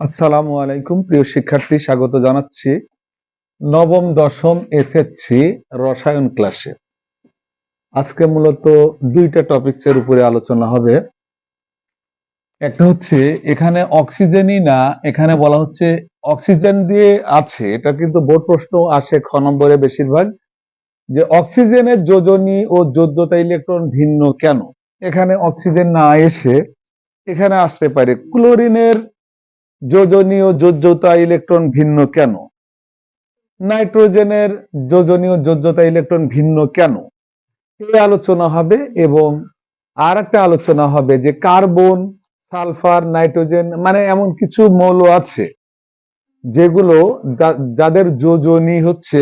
আসসালামু আলাইকুম, প্রিয় শিক্ষার্থী, স্বাগত জানাচ্ছি নবম দশম এসএসসি রসায়ন ক্লাসে। আজকে মূলত দুইটা টপিকস এর উপরে আলোচনা হবে। একটা হচ্ছে, এখানে অক্সিজেনই না, এখানে বলা হচ্ছে অক্সিজেন দিয়ে আছে, এটা কিন্তু বোর্ড প্রশ্ন আসে খ নম্বরে বেশিরভাগ, যে অক্সিজেনের যোজনী ও যোদ্যতা ইলেকট্রন ভিন্ন কেন? এখানে অক্সিজেন না এসে এখানে আসতে পারে। ক্লোরিনের যোজনী ও যোজ্যতা ইলেকট্রন ভিন্ন কেন? নাইট্রোজেনের যোজনীয় যোজ্যতা ইলেকট্রন ভিন্ন কেন? এই আলোচনা হবে এবং আর একটা আলোচনা হবে যে কার্বন, সালফার, নাইট্রোজেন মানে এমন কিছু মৌল আছে যেগুলো যাদের যোজনী হচ্ছে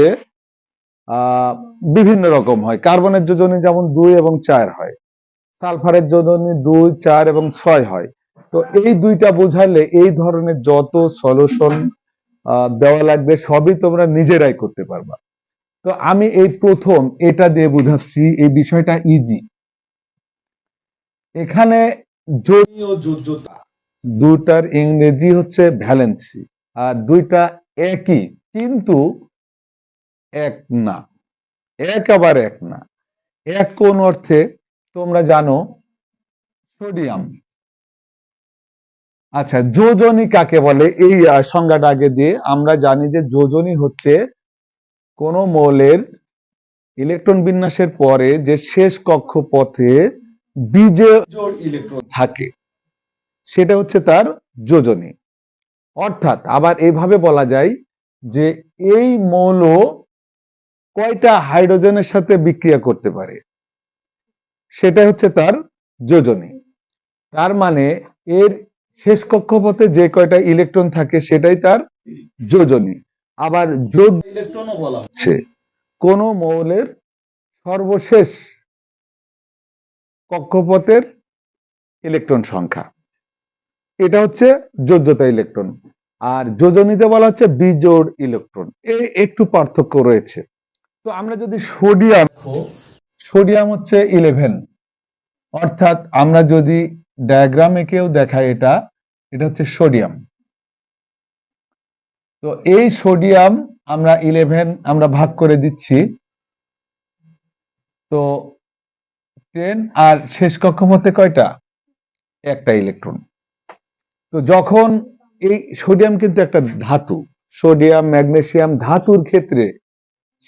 বিভিন্ন রকম হয়। কার্বনের যোজনী যেমন দুই এবং চার হয়, সালফারের যোজনী দুই, চার এবং ছয় হয়। তো এই দুইটা বোঝালে এই ধরনের যত সলিউশন দেওয়া লাগবে সবই তোমরা নিজেরাই করতে পারবা। তো আমি এই প্রথম এটা দিয়ে বুঝাচ্ছি, এই বিষয়টা ইজি এখানে জলীয় যোজ্যতা দুটার ইংরেজি হচ্ছে ভ্যালেন্সি আর দুইটা একই, কিন্তু এক না, এক আবার এক না। এক কোন অর্থে তোমরা জানো সোডিয়াম আচ্ছা যোজনী কাকে বলে? এই সংজ্ঞাটা আগে দিয়ে। আমরা জানি যে যোজনী হচ্ছে কোন মৌলের ইলেকট্রন বিন্যাসের পরে যে শেষ কক্ষপথে বীজে ইলেকট্রন থাকে সেটা হচ্ছে তার যোজনী। অর্থাৎ আবার এভাবে বলা যায় যে এই মৌল কয়টা হাইড্রোজেনের সাথে বিক্রিয়া করতে পারে? সেটা হচ্ছে তার যোজনী। তার মানে এর শেষ কক্ষপথে যে কয়টা ইলেকট্রন থাকে সেটাই তার যোজনী। আবার যোগ ইলেকট্রনও বলা হচ্ছে কোন মৌলের সর্বশেষ কক্ষপথের ইলেকট্রন সংখ্যা। এটা হচ্ছে যোজ্যতা ইলেকট্রন। আর যোজনীতে বলা হচ্ছে বিজোড় ইলেকট্রন। এই একটু পার্থক্য রয়েছে। তো আমরা যদি সোডিয়াম সোডিয়াম হচ্ছে ইলেভেন অর্থাৎ আমরা যদি ডায়াগ্রাম এঁকেও দেখায় এটা এটা হচ্ছে সোডিয়াম তো এই সোডিয়াম আমরা ইলেভেন আমরা ভাগ করে দিচ্ছি। তো টেন আর শেষ কক্ষপথে কয়টা? একটা ইলেকট্রন তো যখন এই সোডিয়াম কিন্তু একটা ধাতু সোডিয়াম ম্যাগনেসিয়াম ধাতুর ক্ষেত্রে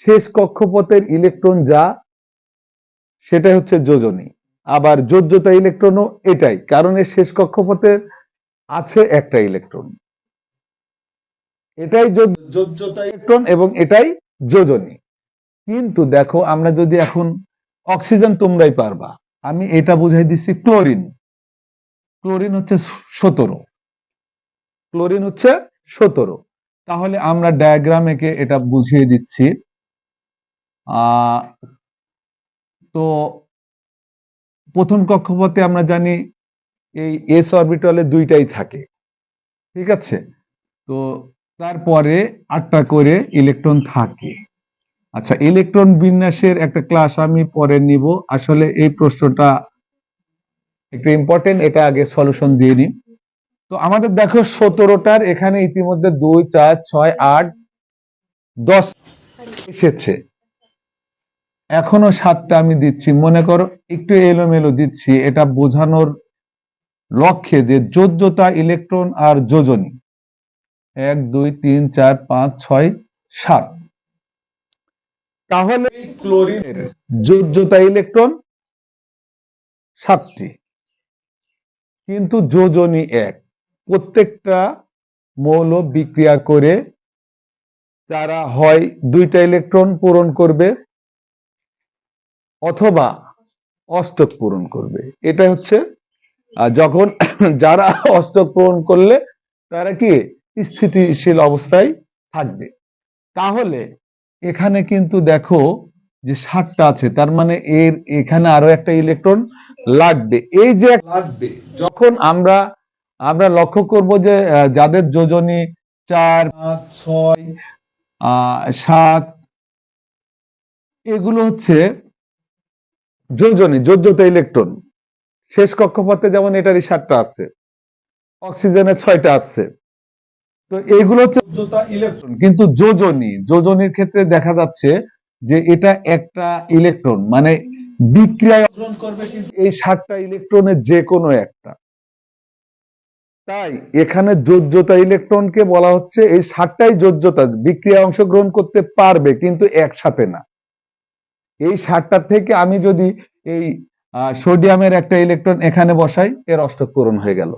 শেষ কক্ষপথের ইলেকট্রন যা, সেটাই হচ্ছে যোজনী। আবার যোজ্যতা ইলেকট্রনও এটাই, কারণ এর শেষ কক্ষপথে আছে একটা ইলেকট্রন। এটাই যোজ্যতা ইলেকট্রন এবং এটাই যোজনী। কিন্তু দেখো, আমরা যদি এখন অক্সিজেন তোমরাই পারবা, আমি এটা বুঝাই দিচ্ছি ক্লোরিন। ক্লোরিন হচ্ছে সতেরো। ক্লোরিন হচ্ছে সতেরো। তাহলে আমরা ডায়াগ্রাম একে এটা বুঝিয়ে দিচ্ছি। তো প্রথম কক্ষপথে আমরা জানি এই এস অরবিটালে দুইটাই থাকে। ঠিক আছে? তো তারপরে আটটা করে ইলেকট্রন থাকে। আচ্ছা ইলেকট্রন বিন্যাসের একটা ক্লাস আমি পরে নিব। আসলে এই প্রশ্নটা একটু ইম্পর্টেন্ট এটা আগে সলিউশন দিয়ে নিই। তো আমাদের দেখো সতেরোটার, এখানে ইতিমধ্যে দুই, চার, ছয়, আট, দশ এসেছে। এখনও সাতটা আমি দিচ্ছি। মনে করো একটু এলোমেলো দিচ্ছি, এটা বোঝানোর লক্ষ্যে যে যোজ্যতা ইলেকট্রন আর যোজনী। এক, দুই, তিন, চার, পাঁচ, ছয়, সাত। তাহলে ক্লোরিনের যোজ্যতা ইলেকট্রন সাতটি। কিন্তু যোজনী এক, প্রত্যেকটা মৌল বিক্রিয়া করে তারা হয় দুইটা ইলেকট্রন পূরণ করবে অথবা অষ্টক পূরণ করবে। এটা হচ্ছে যখন যারা অষ্টক পূরণ করলে তারা কি স্থিতিশীল অবস্থায় থাকবে। তাহলে এখানে কিন্তু দেখো যে ষাটটা আছে তার মানে এর এখানে আরও একটা ইলেকট্রন লাগবে। এই যে লাগবে। যখন আমরা আমরা লক্ষ্য করব যে যাদের যোজনী চার পাঁচ ছয় আহ, সাত এগুলো হচ্ছে যোজনী, যোজ্যতা ইলেকট্রন। শেষ কক্ষপথে যেমন এটারই সাতটা আছে, অক্সিজেনের ছয়টা আছে। তো এইগুলো হচ্ছে ইলেকট্রন। কিন্তু যোজনী, যোজনীর ক্ষেত্রে দেখা যাচ্ছে যে এটা একটা ইলেকট্রন মানে বিক্রিয়ায় অংশগ্রহণ করবে কিন্তু এই সাতটা ইলেকট্রনের যে কোনো একটা। তাই এখানে যোজ্যতা ইলেকট্রনকে বলা হচ্ছে এই সাতটাই যোজ্যতা, বিক্রিয়ায় অংশগ্রহণ করতে পারবে কিন্তু একসাথে না। এই সারটার থেকে আমি যদি এই সোডিয়ামের একটা ইলেকট্রন এখানে বসাই, এর অষ্টক পূরণ হয়ে গেল।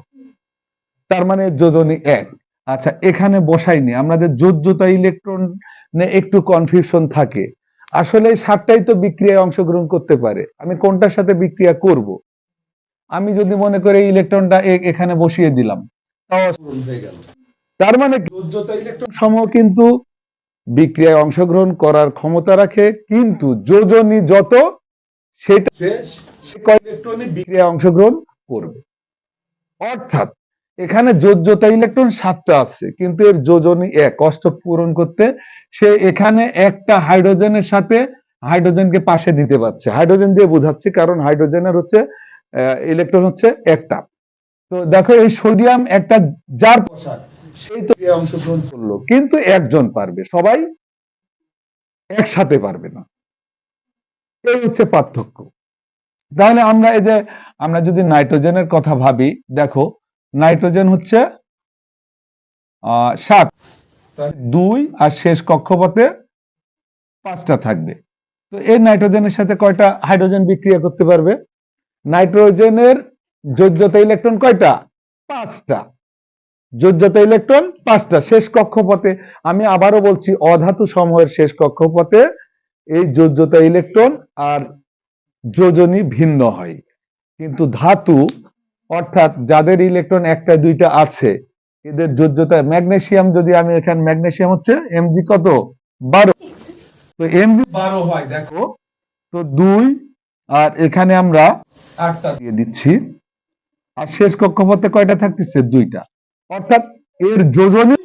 তার মানে যোজনী এক। আচ্ছা এখানে বসাইনি। আমাদের যোজ্যতা ইলেকট্রন একটু কনফিউশন থাকে। আসলে এই সারটাই তো বিক্রিয়ায় অংশগ্রহণ করতে পারে। আমি কোনটার সাথে বিক্রিয়া করব? আমি যদি মনে করি ইলেকট্রনটা এখানে বসিয়ে দিলাম তার মানে যোজ্যতা ইলেকট্রন সমূহ কিন্তু বিক্রিয়ায় অংশগ্রহণ করার ক্ষমতা রাখে কিন্তু যোজনী যত সেটা ইলেকট্রনই বিক্রিয়ায় অংশগ্রহণ করবে। অর্থাৎ এখানে যোজ্যতা ইলেকট্রন সাতটা আছে কিন্তু এর যোজনী এক অষ্টক পূরণ করতে সে এখানে একটা হাইড্রোজেনের সাথে হাইড্রোজেনকে পাশে দিতে পারছে। হাইড্রোজেন দিয়ে বোঝাচ্ছি কারণ হাইড্রোজেনের হচ্ছে ইলেকট্রন হচ্ছে একটা। তো দেখো এই সোডিয়াম একটা যার পোশাক সেই তো অংশগ্রহণ করল। কিন্তু একজন পারবে, সবাই একসাথে পারবে না। এই হচ্ছে পার্থক্য। তাহলে আমরা এই যে, আমরা যদি নাইট্রোজেনের কথা ভাবি, দেখো, নাইট্রোজেন হচ্ছে সাত। দুই আর শেষ কক্ষপথে পাঁচটা থাকবে। তো এই নাইট্রোজেনের সাথে কয়টা হাইড্রোজেন বিক্রিয়া করতে পারবে? নাইট্রোজেনের যোজ্যতা ইলেকট্রন কয়টা? পাঁচটা। যোজ্যতা ইলেকট্রন পাঁচটা শেষ কক্ষপথে। আমি আবারও বলছি, অধাতু সমূহের শেষ কক্ষপথে এই যোজ্যতা ইলেকট্রন আর যোজনী ভিন্ন হয়। কিন্তু ধাতু, অর্থাৎ যাদের ইলেকট্রন একটা, দুইটা আছে, এদের যোজ্যতা ম্যাগনেসিয়াম যদি আমি এখানে ম্যাগনেসিয়াম হচ্ছে এমজি কত? বারো। তো এমজি বারো হয়, দেখো। তো দুই, আর এখানে আমরা আটটা দিয়ে দিচ্ছি। আর শেষ কক্ষপথে কয়টা থাকতেছে? দুইটা। অর্থাৎ এর যোজনী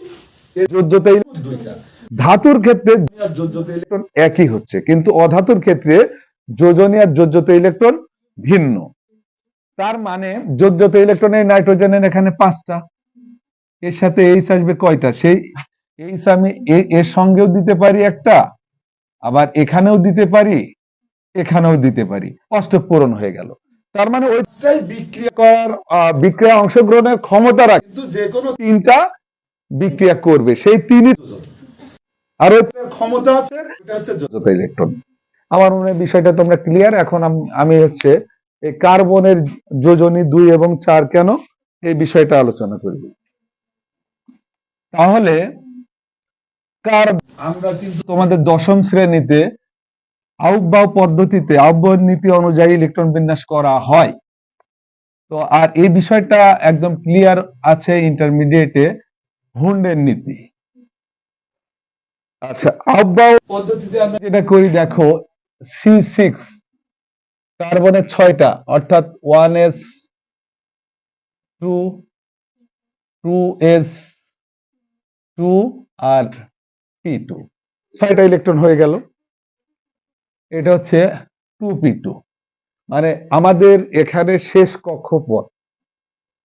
দুইটা। ধাতুর ক্ষেত্রে যোজ্যতা ইলেকট্রন একই হচ্ছে কিন্তু অধাতুর ক্ষেত্রে যোজনী আর যোজ্যতা ইলেকট্রন ভিন্ন। তার মানে যোজ্যতা ইলেকট্রনের নাইট্রোজেনের এখানে পাঁচটা। এর সাথে এইচ আসবে কয়টা? সেই এইচ আমি এর সঙ্গেও দিতে পারি একটা আবার এখানেও দিতে পারি এখানেও দিতে পারি। অষ্টক পূরণ হয়ে গেল। তার মানে ওইটাই বিক্রিয়া করার বিক্রিয়া অংশগ্রহণের ক্ষমতা রাখে। কিন্তু যে কোনো তিনটা বিক্রিয়া করবে সেই তিনই আর ক্ষমতা আছে এটা হচ্ছে যোজ্যতা ইলেকট্রন আমার মনে হয় বিষয়টা তোমরা ক্লিয়ার এখন আমি হচ্ছে এই কার্বনের যোজনী দুই এবং চার কেন এই বিষয়টা আলোচনা করব। তাহলে কার আমরা কিন্তু তোমাদের দশম শ্রেণীতে আহ্বাও পদ্ধতিতে আহ্বায়ন নীতি অনুযায়ী ইলেকট্রন বিন্যাস করা হয়। তো আর এই বিষয়টা একদম ক্লিয়ার আছে ইন্টারমিডিয়েটে হুন্ডের নীতি। আচ্ছা আহ্বাও পদ্ধতিতে আমরা যেটা করি, দেখো সি সিক্স কার্বনের ছয়টা, অর্থাৎ one s two two s two আর পি টু ছয়টা ইলেকট্রন হয়ে গেল। এটা হচ্ছে টু পি টু। মানে আমাদের এখানে শেষ কক্ষপথ।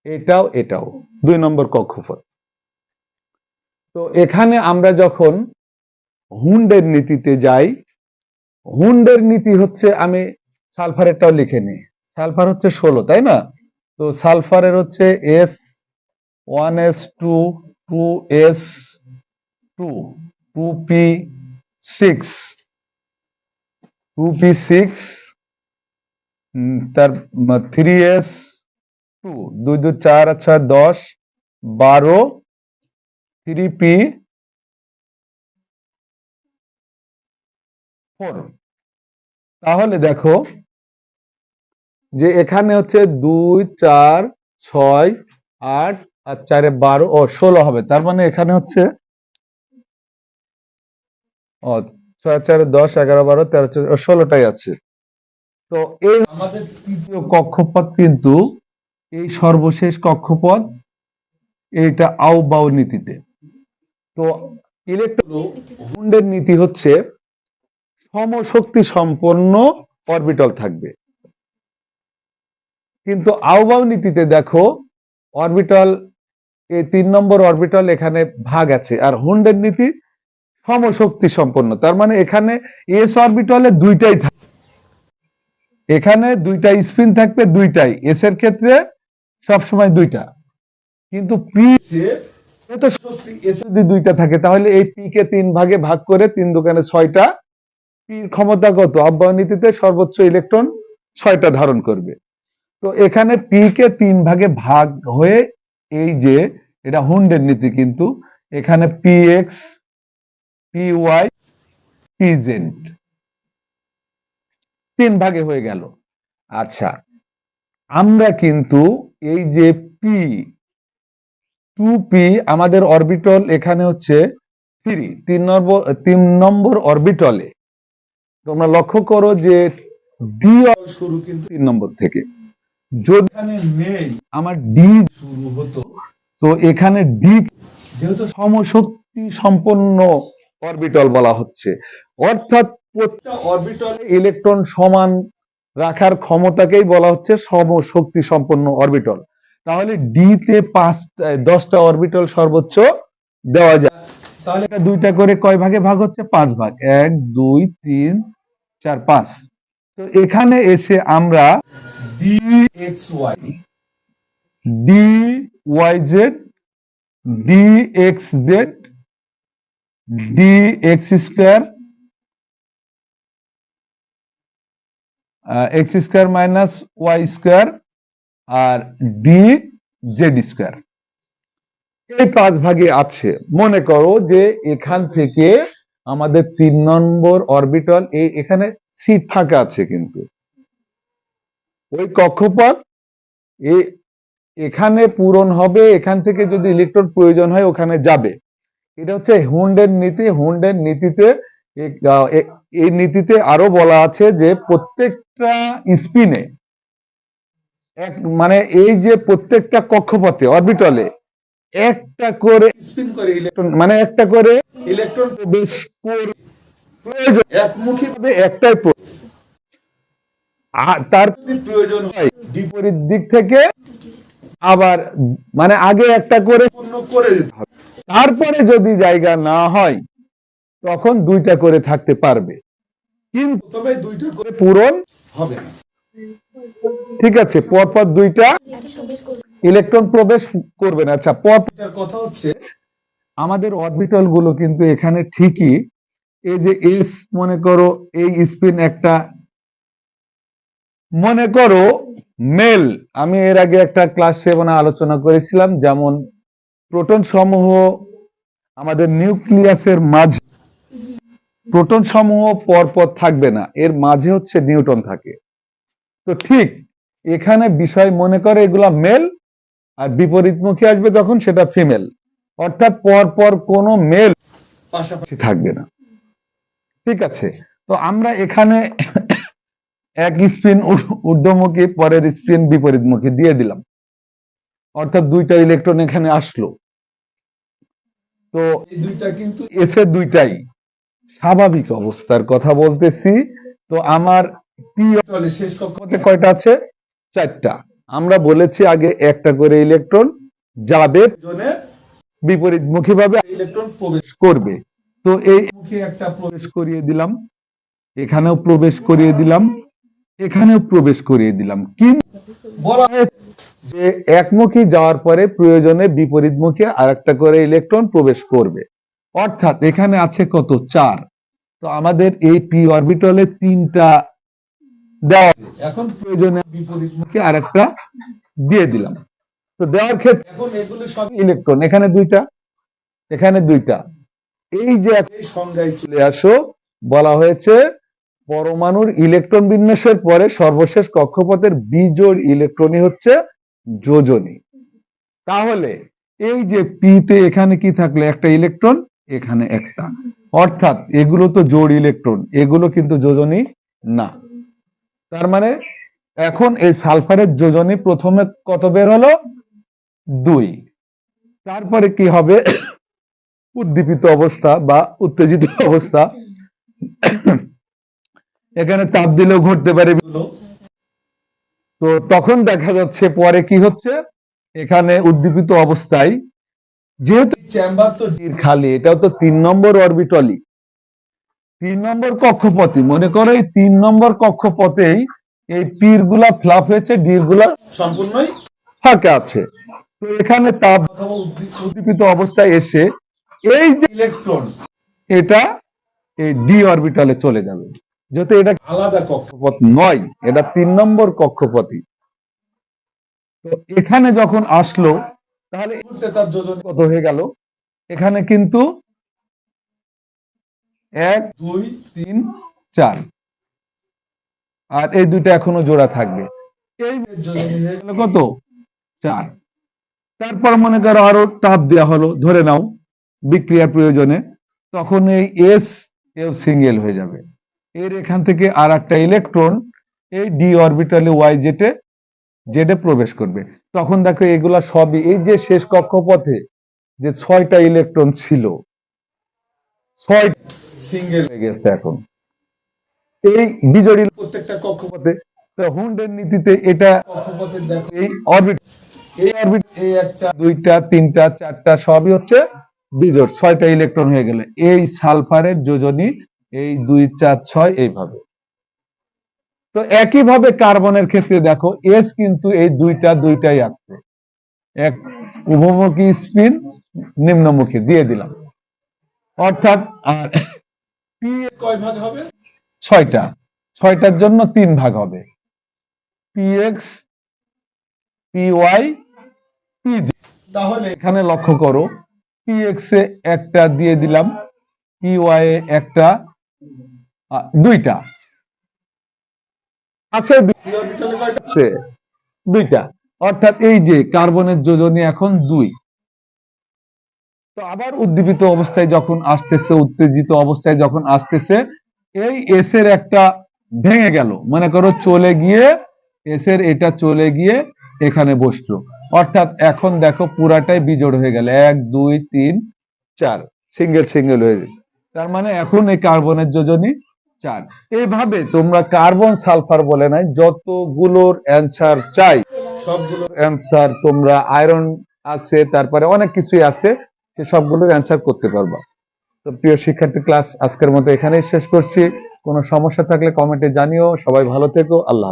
এটাও এটাও। দুই নম্বর কক্ষপথ। তো এখানে আমরা যখন হুন্ডের নীতিতে যাই, হুন্ডের নীতি হচ্ছে আমি সালফারেরটাও লিখে নিই। সালফার হচ্ছে ষোলো, তাই না? তো সালফারের হচ্ছে s one s two two s two two p six. Two p six তার থ্রি এস টু দুই দুই চার আর ছয় দশ, বারো থ্রি পি ফোর তাহলে দেখো যে এখানে হচ্ছে দুই, চার, ছয়, আট আর চারে বারো, ও, ষোলো হবে। তার মানে এখানে হচ্ছে ছয়, চারে, দশ, এগারো, বারো, তেরো, চোদ্দ ষোলোটাই আছে। তো এই আমাদের তৃতীয় কক্ষপথ কিন্তু এই সর্বশেষ কক্ষপথ এইটা আউ বাউ নীতিতে। তো ইলেকট্রন হুন্ডের নীতি হচ্ছে সমশক্তি সম্পন্ন অরবিটাল থাকবে। কিন্তু আহ্বাও নীতিতে দেখো অরবিটাল, এই তিন নম্বর অরবিটাল এখানে ভাগ আছে। আর হুন্ডের নীতি সমশক্তি সম্পন্ন। তার মানে এখানে এস অরবিটালে দুইটাই থাকে এখানে দুইটা স্পিন থাকবে, দুইটাই। এস এর ক্ষেত্রে সবসময় দুইটা। কিন্তু পি তো শক্তি এস যদি দুইটা থাকে, তাহলে এই পি কে তিন ভাগে ভাগ করে তিন দোকানে ছয়টা পির ক্ষমতা কত অব্যাহনীতিতে সর্বোচ্চ ইলেকট্রন ছয়টা ধারণ করবে। তো এখানে পি কে তিন ভাগে ভাগ হয়ে এই যে, এটা হুন্ডের নীতি কিন্তু, এখানে পি এক্স পি ওয়াই তিন ভাগে হয়ে গেল। আচ্ছা আমরা কিন্তু এই যে পি টু পি আমাদের অরবিটল এখানে হচ্ছে থ্রি তিন নম্বর তিন নম্বর অরবিটলে তোমরা লক্ষ্য করো যে ডি শুরু কিন্তু তিন নম্বর থেকে। যদি নেই, আমার ডি শুরু হতো। তো এখানে ডি যেহেতু সমশক্তি সম্পন্ন অরবিটল বলা হচ্ছে। অর্থাৎ প্রত্যেকটা অরবিটাল ইলেকট্রন সমান রাখার ক্ষমতাকেই বলা হচ্ছে সমশক্তি সম্পন্ন অরবিটল তাহলে ডি তে পাঁচটা, দশটা অরবিটল সর্বোচ্চ দেওয়া যায়। তাহলে এটা দুইটা করে কয় ভাগে ভাগ হচ্ছে? পাঁচ ভাগ। এক, দুই, তিন, চার, পাঁচ। তো এখানে এসে আমরা d x y d y z d x z d x square x square minus y square আর ডি জেড স্কোয়ার এই পাঁচ ভাগে আছে। মনে করো যে এখান থেকে আমাদের তিন নম্বর অরবিটাল এই এখানে সিট ফাঁকা আছে কিন্তু। ওই কক্ষপথ এখানে পূরণ হবে, এখান থেকে যদি ইলেকট্রন প্রয়োজন হয় ওখানে যাবে। এটা হচ্ছে হুন্ডের নীতি হুন্ডের নীতিতে এই নীতিতে আরও বলা আছে যে প্রত্যেকটা স্পিনে এক মানে এই যে প্রত্যেকটা কক্ষপথে অরবিটলে একটা করে স্পিন করে ইলেকট্রন মানে একটা করে ইলেকট্রন প্রবেশ করবে প্রয়োজন। একমুখী একটাই তার যদি প্রয়োজন হয়। বিপরীত দিক থেকে আবার মানে আগে একটা করে পূর্ণ করে দিতে হবে। তারপরে যদি জায়গা না হয় তখন দুইটা করে থাকতে পারবে। কিন্তু প্রথমে দুইটা করে পূরণ হবে না। ঠিক আছে পরপর দুইটা ইলেকট্রন প্রবেশ করবে না। আচ্ছা পর কথা হচ্ছে আমাদের অরবিটালগুলো কিন্তু এখানে ঠিকই। এই যে এস মনে করো এই স্পিন একটা মনে করো মেল আমি এর আগে একটা ক্লাস সেভেনে আলোচনা করেছিলাম যেমন প্রোটন সমূহ আমাদের নিউক্লিয়াসের মাঝে প্রোটন সমূহ পরপর থাকবে না, এর মাঝে হচ্ছে নিউটন থাকে। তো ঠিক এখানে বিষয় মনে করে এগুলা মেল, আর বিপরীতমুখী আসবে যখন সেটা ফিমেল। অর্থাৎ পরপর পর কোনো মেল পাশাপাশি থাকবে না। ঠিক আছে, তো আমরা এখানে এক স্পিন ঊর্ধ্বমুখী, পরের স্পিন বিপরীতমুখী দিয়ে দিলাম। অর্থাৎ দুইটা ইলেকট্রন এখানে আসলো। তো দুইটা কিন্তু এসে দুইটাই স্বাভাবিক অবস্থার কথা বলতেছি। তো আমার শেষ কক্ষ মধ্যে কয়টা আছে? চারটা। আমরা বলেছি আগে একটা করে ইলেকট্রন যাবে জনে বিপরীতমুখী ভাবে ইলেকট্রন প্রবেশ করবে। তো এই মুখে একটা প্রবেশ করিয়ে দিলাম। এখানেও প্রবেশ করিয়ে দিলাম। এখানেও প্রবেশ করিয়ে দিলাম। কিন্তু যে একমুখী যাওয়ার পরে প্রয়োজনে বিপরীতমুখী আর একটা করে ইলেকট্রন প্রবেশ করবে। অর্থাৎ এখানে আছে কত? চার। তো আমাদের এই পি অরবিটালে তিনটা দেওয়া এখন প্রয়োজনে বিপরীত মুখে মুখে আর একটা দিয়ে দিলাম। তো দেওয়ার ক্ষেত্রে এখন এগুলো সব ইলেকট্রন এখানে দুইটা এখানে দুইটা। এই যে সংজ্ঞায় চলে আসো বলা হয়েছে পরমাণুর ইলেকট্রন বিন্যাসের পরে সর্বশেষ কক্ষপথের বিজোড় ইলেকট্রনই হচ্ছে যোজনী। তাহলে এই যে পি তে এখানে কি থাকল? একটা ইলেকট্রন এখানে একটা। অর্থাৎ এগুলো তো জোড় ইলেকট্রন এগুলো কিন্তু যোজনী না। তার মানে এখন এই সালফারের যোজনী প্রথমে কত বের হলো? দুই। তারপরে কি হবে? উদ্দীপিত অবস্থা বা উত্তেজিত অবস্থা। এখানে তাপ দিলেও ঘটতে পারে। তো তখন দেখা যাচ্ছে পরে কি হচ্ছে? এখানে উদ্দীপিত অবস্থায় যেহেতু চেম্বার তো খালি এটাও তো তিন নম্বর অরবিটলি। তিন নম্বর কক্ষপথে মনে করো এই তিন নম্বর কক্ষপথেই এই পীরগুলা ফ্লাপ হয়েছে ডিরগুলা সম্পূর্ণই ফাঁকা আছে। তো এখানে তাপ উদ্দীপিত অবস্থায় এসে এই যে ইলেকট্রন। এটা এই ডি অরবিটালে চলে যাবে। যেহেতু এটা আলাদা কক্ষপথ নয় এটা তিন নম্বর কক্ষপথই। তো এখানে যখন আসলো তাহলে তার যোজন কত হয়ে গেল? এখানে কিন্তু এক দুই তিন চার। আর এই দুইটা এখনও জোড়া থাকবে। এই কত? চার। তারপর মনে করো আরও তাপ দেওয়া হলো ধরে নাও বিক্রিয়ার প্রয়োজনে তখন এই এস এও সিঙ্গেল হয়ে যাবে। এর এখান থেকে আর একটা ইলেকট্রন এই ডি অরবিটালে ওয়াই জেটে জেডে প্রবেশ করবে। তখন দেখো এগুলা সবই এই যে শেষ কক্ষপথে যে ছয়টা ইলেকট্রন ছিল এখন। এই বিজড়ি প্রত্যেকটা কক্ষপথে, তো হুন্ডের নীতিতে এটা কক্ষপথে দেখো এই অরবিট এই অরবিট এই একটা, দুইটা, তিনটা, চারটা সবই হচ্ছে বিজোড়, ছয়টা ইলেকট্রন হয়ে গেল। এই সালফারের যোজনী এই দুই চার ছয় এইভাবে। তো একইভাবে কার্বনের ক্ষেত্রে দেখো এস কিন্তু এই দুইটা দুইটাই আছে। এক উভমুখী স্পিন নিম্নমুখী দিয়ে দিলাম। অর্থাৎ আর পি কয় ভাগ হবে? ছয়টা। ছয়টার জন্য তিন ভাগ হবে। P x p y p তাহলে এখানে লক্ষ্য করো পি এক্স এ একটা দিয়ে দিলাম পি ওয়াই এ একটা দুইটা। আছে আছে দুইটা। অর্থাৎ এই যে কার্বনের যোজনী এখন দুই। তো আবার উদ্দীপিত অবস্থায় যখন আসতেছে, উত্তেজিত অবস্থায় যখন আসতেছে, এই এস এর একটা ভেঙে গেল। মনে করো চলে গিয়ে এস এর এটা চলে গিয়ে এখানে বসল। অর্থাৎ এখন দেখো পুরাটাই বিজোড় হয়ে গেল। এক, দুই, তিন, চার। সিঙ্গেল সিঙ্গেল হয়ে যায় তার মানে এখন এই কার্বনের যোজনী চার। এইভাবে তোমরা কার্বন সালফার বলে নাই, যতগুলোর অ্যান্সার চাই, সবগুলোর অ্যান্সার তোমরা আয়রন আছে, তারপরে অনেক কিছুই আছে, সে সবগুলোর অ্যান্সার করতে পারবা। তো প্রিয় শিক্ষার্থী, ক্লাস আজকের মতো এখানেই শেষ করছি। কোনো সমস্যা থাকলে কমেন্টে জানিও। সবাই ভালো থেকো। আল্লাহ।